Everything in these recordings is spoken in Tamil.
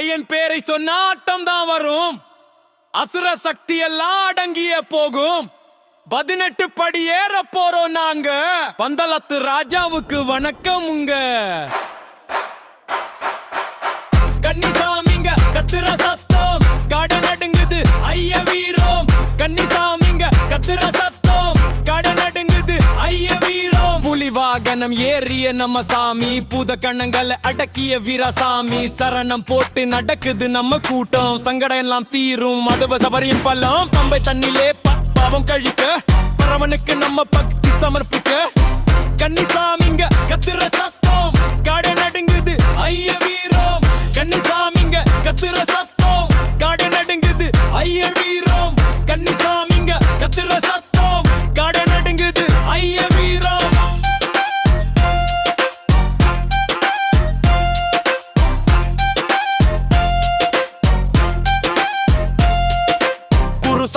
ஐயன் பேரை சொன்ன ஆட்டம் தான் வரும். அசுர சக்தி எல்லாம் அடங்கிய போகும். பதினெட்டு படி ஏற போறோம் நாங்க. பந்தளத்து ராஜாவுக்கு வணக்கமுங்க கன்னிசாமிங்க கத்துற சத்தம். வாகனம் ஏறிய நம்ம சாமி. பூத கண்ணங்களை அடக்கிய வீராசாமி. சரணம் போட்டு நடக்குது நம்ம கூட்டம். சங்கடம் எல்லாம் தீரும். மதுவ சபரியும் பள்ளம் பம்பை தண்ணிலே பாவம் கழிக்க. பரவனுக்கு நம்ம பக்தி சமர்ப்பிக்க. கன்னிசாமிங்க கத்துற சத்தம். காடு நடுங்குது ஐய வீரம் கன்னிசாமிங்க கத்துற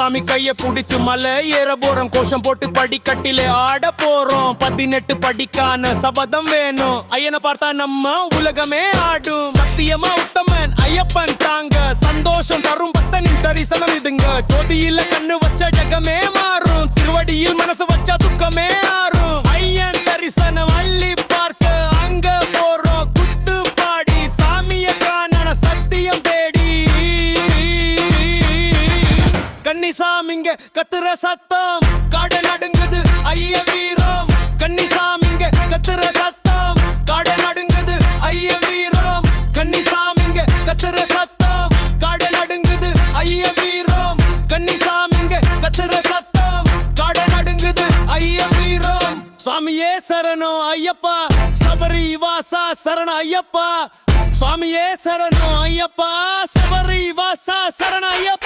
சாமி கைய புடிச்சு மலை ஏற போறோம். கோஷம் போட்டு படிக்கட்டிலே ஆட போறோம். பதினெட்டு படிக்கான சபதம் வேணும். ஐயனை பார்த்தா நம்ம உலகமே ஆடும். சத்தியமா உத்தமன் ஐயப்பன் தாங்க. சந்தோஷம் தரும் பத்தனின் தரிசனம் இதுங்க. ஜோதியில கண்ணு வச்ச ஜகமே மாறும். திருவடியில் மனசு சத்தம் இங்க கத்துற சத்தம். காடு நடுங்குது ஐய வீரம். கன்னிசாமிங்க கத்துற சத்தம். காடு நடுங்குது ஐய வீரம். கன்னிசாமிங்க கத்துற சத்தம். காடு நடுங்குது ஐய வீரம். கன்னிசாமிங்க கத்துற சத்தம். காடு நடுங்குது ஐய வீரம். சுவாமியே சரணம் ஐயப்பா. சபரி வாசா சரண ஐயப்பா. சுவாமியே சரணம் ஐயப்பா. சபரி வாசா சரண ஐயப்பா.